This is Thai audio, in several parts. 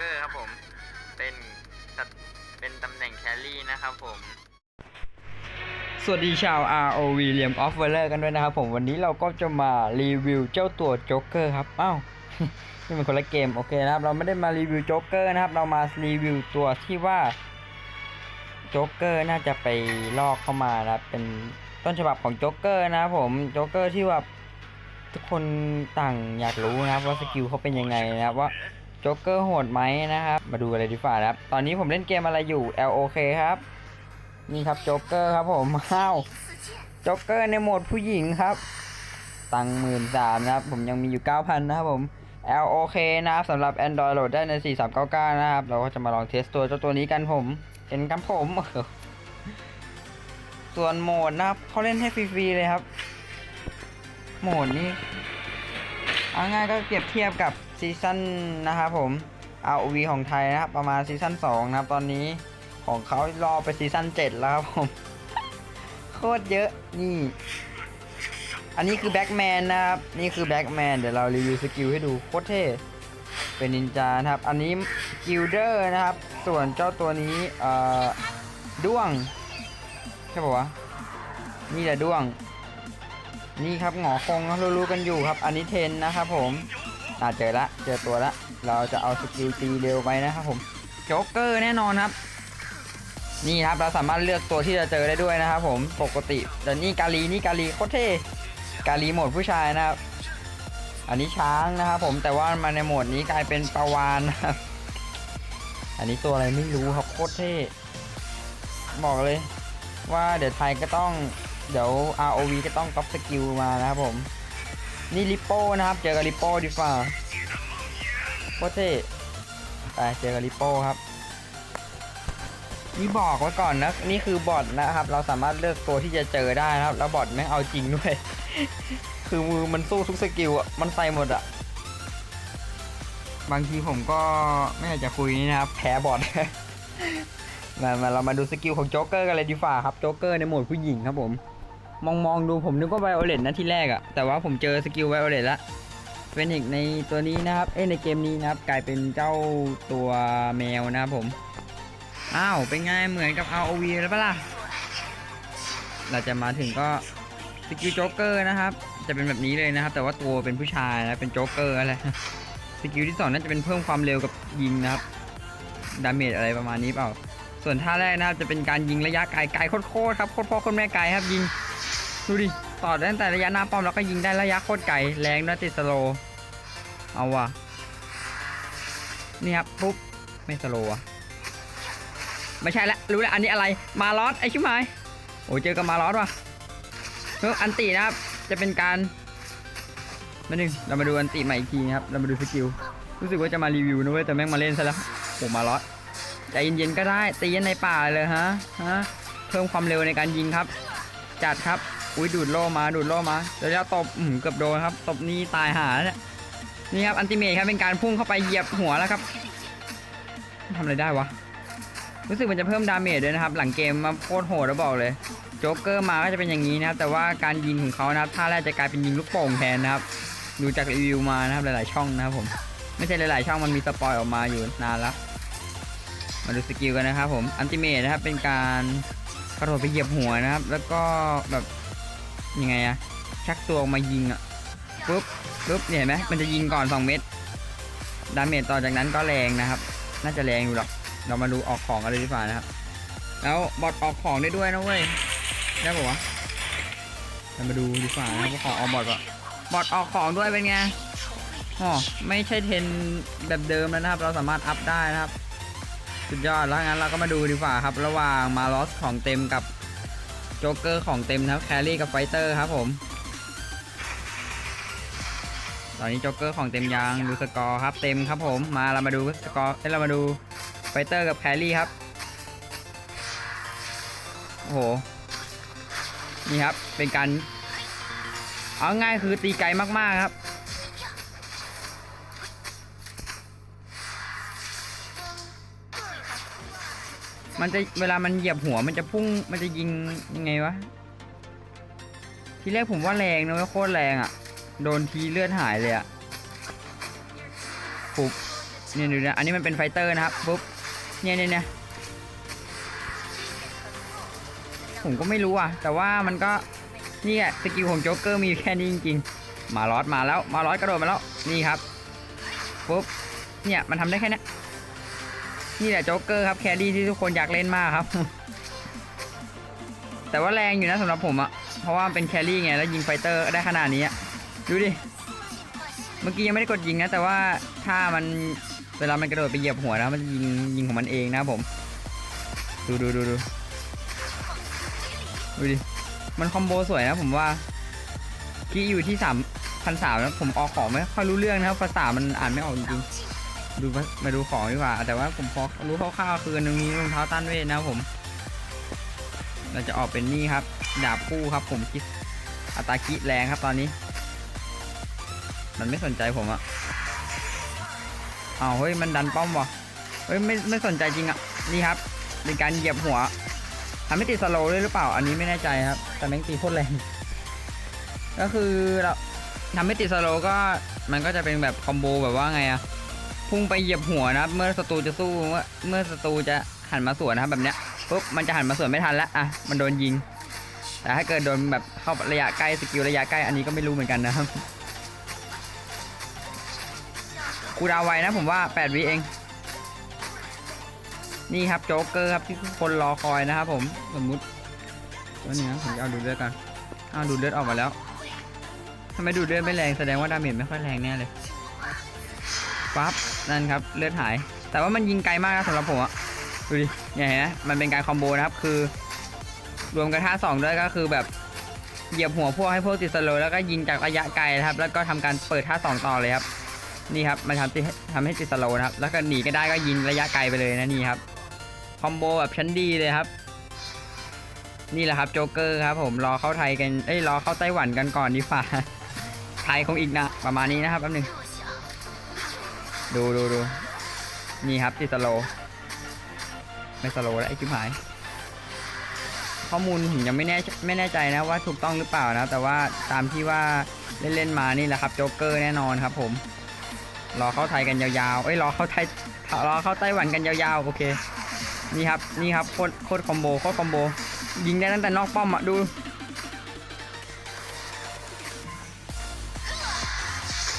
เกอร์ครับผม เป็นเป็นตำแหน่งแครี่นะครับผม สวัสดีชาว ROV เรียมออฟเวอร์กันด้วยนะครับผม วันนี้เราก็จะมารีวิวเจ้าตัวโจ๊กเกอร์ครับ อ้าว นี่มันคนละเกม โอเคนะครับ เราไม่ได้มารีวิวโจ๊กเกอร์นะครับ เรามารีวิวตัวที่ว่าโจ๊กเกอร์น่าจะไปลอกเข้ามานะเป็นต้นฉบับของโจ๊กเกอร์นะครับผม โจ๊กเกอร์ที่ว่าทุกคนต่างอยากรู้นะครับว่าสกิลเขาเป็นยังไงนะครับว่า จ๊กเกอร์โหดไหมนะครับ มาดูอะไรดีกว่านะครับ ตอนนี้ผมเล่นเกมอะไรอยู่ LOK ครับ นี่ครับโจ๊กเกอร์ครับผมอ้าวโจ๊กเกอร์ในโหมดผู้หญิงครับ ตังหมื่นสามนะครับ ผมยังมีอยู่ 9,000 นะครับผม LOK นะครับสำหรับ Android โหลดได้ใน 4399 นะครับ เราก็จะมาลองเทสตัวเจ้าตัวนี้กันผมเป็นครับผม ส่วนโหมดนะครับเขาเล่นให้ฟรีๆเลยครับ โหมดนี้เอาง่ายก็เปรียบเทียบกับ ซีซั่นนะครับผม ROV ของไทยนะครับประมาณซีซั่น2นะครับตอนนี้ของเขารอไปซีซั่นเจ็ดแล้วครับผม โคตรเยอะนี่ อันนี้คือแบ็กแมนนะครับ นี่คือแบ็กแมนเดี๋ยวเรารีวิวสกิลให้ดูโคตรเท่เป็นนินจานะครับ อันนี้กิลเดอร์นะครับ ส่วนเจ้าตัวนี้เอ่อด้วงใช่ปะวะนี่แหละด้วง นี่ครับหงอคงเรารู้ๆกันอยู่ครับ อันนี้เทนนะครับผม อ่าเจอละเจอตัวละเราจะเอาสกิลตีเร็วไปนะครับผมโจ๊กเกอร์แน่นอนครับ นี่ครับเราสามารถเลือกตัวที่จะเจอได้ด้วยนะครับผมปกติแต่นี่กาลีนี่กาลีโคตรเท่กาลีโหมดผู้ชายนะครับ อันนี้ช้างนะครับผมแต่ว่ามาในโหมดนี้กลายเป็นปลาวานนะครับอันนี้ตัวอะไรไม่รู้ครับโคตรเท่บอกเลย ว่าเดี๋ยวไทยก็ต้องเดี๋ยว ROV ก็ต้องก๊อปสกิลมานะครับผม นี่ลิปโป้นะครับ เจอกับลิปโป้ดีฟ่าโคตรเท่ไปเจอกับลิปโป้ครับนี่บอกไว้ก่อนนะ นี่คือบอทนะครับ เราสามารถเลือกตัวที่จะเจอได้นะครับ แล้วบอทไม่งเอาจริงด้วย คือมือมันสู้ทุกสกิลอะ มันใส่หมดอะ บางทีผมก็ไม่อยากจะคุยนี่นะครับ แพ้บอทมามาเรามาดูสกิลของโจ๊กเกอร์กันเลยดีกว่าครับ โจ๊กเกอร์ในโหมดผู้หญิงครับผม มองมองดูผมนึกว่าไวโอเลตนะที่แรกอะแต่ว่าผมเจอสกิลไวโอเลตละเป็นอีกในตัวนี้นะครับ เอ้ในเกมนี้นะครับ กลายเป็นเจ้าตัวแมวนะครับผม อ้าว เป็นไงเหมือนกับ ROV แล้วปะล่ะ เราจะมาถึงก็สกิลโจ๊กเกอร์นะครับ จะเป็นแบบนี้เลยนะครับ แต่ว่าตัวเป็นผู้ชายนะเป็นโจ๊กเกอร์อะไรสกิลที่สองน่าจะเป็นเพิ่มความเร็วกับยิงนะครับ ดาเมจอะไรประมาณนี้เปล่า ส่วนท่าแรกนะครับจะเป็นการยิงระยะไกลไกลโคตรๆครับโคตรพ่อโคตรแม่ไกลครับยิง ดูดิ ต่อได้ตั้งแต่ระยะหน้าป้อมแล้วก็ยิงได้ระยะโคตรไกล แรงด้วยติดสโล เอาว่ะ นี่ครับ ปุ๊บ ไม่สโลว่ะ ไม่ใช่ละ รู้แล้วอันนี้อะไร มาลอสไอชิบหายโอ้ยเจอกับมาลอสว่ะเพิ่อันตินะครับ จะเป็นการมาหนึ่งเรามาดูอันติใหม่อีกทีนะครับ เรามาดูสกิล รู้สึกว่าจะมารีวิวนะเว้ย แต่แม่งมาเล่นซะแล้วโอ้มาลอสใจเย็นๆก็ได้ตียันในป่าเลยฮะ ฮะ เพิ่มความเร็วในการยิงครับ จัดครับ อุ้ยดูดโล่มาดูดโล่มาแล้วจะตบอืมเกือบโดนครับตบนี่ตายหาเนี่ยนี่ครับอันติเมทครับเป็นการพุ่งเข้าไปเหยียบหัวแล้วครับทำอะไรได้วะรู้สึกมันจะเพิ่มดาเมจด้วยนะครับ หลังเกมมาโคตรโหดแล้วบอกเลยโจ๊กเกอร์มาก็จะเป็นอย่างนี้นะครับแต่ว่าการยิงของเขานะครับท่าแรกจะกลายเป็นยิงลูกโป่งแทนนะครับ ดูจากรีวิวมานะครับหลายๆช่องนะครับผมไม่ใช่หลายๆช่องมันมีสปอยออกมาอยู่นานแล้วมาดูสกิลกันนะครับผมอันติเมทนะครับเป็นการกระโดดไปเหยียบหัวนะครับ แล้วก็แบบ ยังไงอะชักตัวออกมายิงอะปุ๊บปุ๊บเนี่ยเห็นไหมมันจะยิงก่อน 2 เม็ดดาเมจต่อจากนั้นก็แรงนะครับ น่าจะแรงอยู่หรอกเรามาดูออกของกันเลยดีกว่านะครับ แล้วบอทออกของได้ด้วยนะเว้ยได้ปะวะเรามาดูดีกว่านะว่าของออกบอทปะบอทออกของด้วยเป็นไงอ๋อไม่ใช่เทนแบบเดิมแล้วนะครับ เราสามารถอัพได้นะครับ สุดยอดแล้วงั้นเราก็มาดูดีกว่าครับ ระหว่างมาลอสของเต็มกับ โจ๊กเกอร์ของเต็มนะครับแครี่กับไฟเตอร์ครับผม ตอนนี้โจ๊กเกอร์ของเต็มยางดูสกอร์ครับเต็มครับผมมาเรามาดูสกอร์เอ้ยเรามาดูไฟเตอร์กับแครี่ครับโอ้โหนี่ครับเป็นการเอาง่ายคือตีไกลมากๆครับ มันจะเวลามันเหยียบหัวมันจะพุ่งมันจะยิงยังไงวะ ทีแรกผมว่าแรงนะว้ยโคตรแรงอะ่ะ โดนทีเลือดหายเลยอะ่ะปุ๊บเนี่ยดูนะอันนี้มันเป็นไฟเตอร์นะครับปุ๊บเนี่ยเนี่ยเนี่ยผมก็ไม่รู้อะ แต่ว่ามันก็นี่แหละสกิลของโจ๊กเกอร์มีแค่นี้จริงๆมาลอสมาแล้วมาลอสกระโดดมาแล้วนี่ครับปุ๊บเนี่ยมันทำได้แค่นี้ นี่แหละโจ๊กเกอร์ครับแครี่ที่ทุกคนอยากเล่นมากครับ แต่ว่าแรงอยู่นะสำหรับผมอะเพราะว่ามันเป็นแครี่ไงแล้วยิงไฟเตอร์ได้ขนาดนี้ดูดิ เมื่อกี้ยังไม่ได้กดยิงนะ แต่ว่าถ้ามันเวลามันกระโดดไปเหยียบหัวนะมันจะยิงยิงของมันเองนะครับผม ดูดูดูดูดูดิ มันคอมโบสวยนะผมว่ากี้อยู่ที่สามพันสามแล้วผมออกของไม่ค่อยรู้เรื่องนะครับภาษามันอ่านไม่ออกจริงๆ ดูมาดูของดีกว่า แต่ว่าผมพอรู้คร่าวๆคือตรงนี้รองเท้าต้านเวทนะครับผม เราจะออกเป็นนี่ครับ ดาบคู่ครับ ผมคิดอัตราคิแรงครับตอนนี้ มันไม่สนใจผมอะอ้าวเฮ้ยมันดันป้อมวะเฮ้ยไม่ไม่สนใจจริงอะนี่ครับเป็นการเหยียบหัวทำให้ติดสโลว์ด้วยหรือเปล่า อันนี้ไม่แน่ใจครับ แต่แม่งตีโคตรแรง ก็คือเราทำให้ติดสโลว์ก็มันก็จะเป็นแบบคอมโบแบบว่าไงอะ พุ่งไปเหยียบหัวนะครับเมื่อศัตรูจะสู้เมื่อศัตรูจะหันมาสวนนะครับแบบเนี้ยปุ๊บมันจะหันมาสวนไม่ทันละอะมันโดนยิง แต่ถ้าเกิดโดนแบบเข้าระยะใกล้สกิลระยะใกล้อันนี้ก็ไม่รู้เหมือนกันนะครับคูดาวไวนะผมว่า8วิเอง นี่ครับโจ๊กเกอร์ครับที่คนรอคอยนะครับผมสมมุติตัวนี้นะผมจะเอาดูดเลือดกันเอาดูดเลือดออกมาแล้วทำไมดูดเลือดไม่แรงแสดงว่าดาเมจไม่ค่อยแรงแน่เลย ปั๊บนั่นครับเลือดหาย แต่ว่ามันยิงไกลมากนะสำหรับผมอะดูดิเนี่ยเห็นไหมมันเป็นการคอมโบนะครับคือ รวมกันท่าสองด้วยก็คือแบบเหยียบหัวพวกให้พวกติดสโลแล้วก็ยิงจากระยะไกลนะครับ แล้วก็ทำการเปิดท่าสองต่อเลยครับนี่ครับมันทำทำให้ติดสโลนะครับ แล้วก็หนีก็ได้ก็ยิงระยะไกลไปเลยนะนี่ครับคอมโบแบบชั้นดีเลยครับ นี่แหละครับโจ๊กเกอร์ครับผมรอเข้าไทยกันเอ้ยรอเข้าไต้หวันกันก่อนดีฝ่าไทยคงอีกนะประมาณนี้นะครับแป๊บนึง ดูดูดูนี่ครับติดสโล ไม่สโลแล้วไอ้ชิบหาย ข้อมูลผมยังไม่แน่ไม่แน่ใจนะว่าถูกต้องหรือเปล่านะ แต่ว่าตามที่ว่าเล่นๆมานี่แหละครับโจ๊กเกอร์แน่นอนครับ ผม รอเข้าไทยกันยาวๆเอ้ยรอเข้าไทยรอเข้าไต้หวันกันยาวๆโอเคนี่ครับนี่ครับโคตรโคตรคอมโบโคตรคอมโบยิงได้ตั้งแต่นอกป้อมอะดู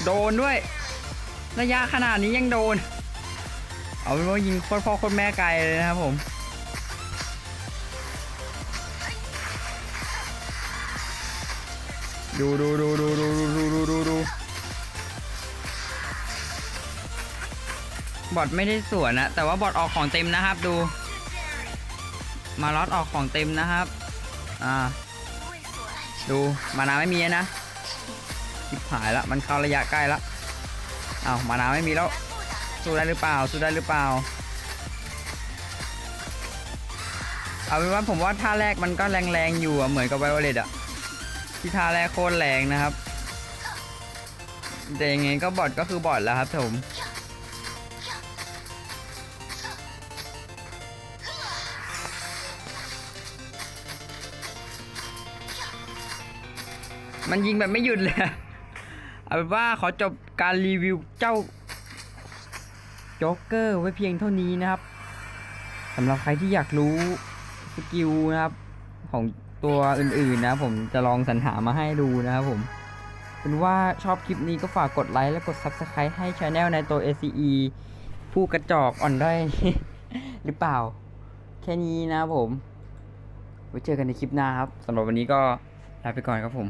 โดนด้วย ระยะขนาดนี้ยังโดน เอาเป็นว่ายิงโคตรพ่อโคตรแม่ไกลเลยนะครับผม ดูดูดูดูดูดูดูดูดูดูบอทไม่ได้สวนนะ แต่ว่าบอทออกของเต็มนะครับดู มาลอดออกของเต็มนะครับ อ่า ดู มานาไม่มีนะชิบหายละ มันเข้าระยะใกล้ละ อ้าวมานาไม่มีแล้ว สู้ได้หรือเปล่า สู้ได้หรือเปล่า เอาเป็นว่าผมว่าท่าแรกมันก็แรงๆอยู่อะเหมือนกับไวโอเลตอะที่ท่าแรกโคตรแรงนะครับ แต่ยังไงก็บอดก็คือบอดแล้วครับผมมันยิงแบบไม่หยุดเลย เอาเป็นว่าขอจบการรีวิวเจ้าโจ๊กเกอร์ไว้เพียงเท่านี้นะครับสำหรับใครที่อยากรู้สกิลนะครับ ของตัวอื่นๆนะ ผมจะลองสรรหามาให้ดูนะครับผมเป็นว่าชอบคลิปนี้ก็ฝากกดไลค์และกด Subscribe ให้ช anel ในตัว ACE ผู้กระจอกอ่อนได้หรือเปล่า แค่นี้นะครับผม ไว้เจอกันในคลิปหน้าครับสำหรับวันนี้ก็ลาไปก่อนครับผม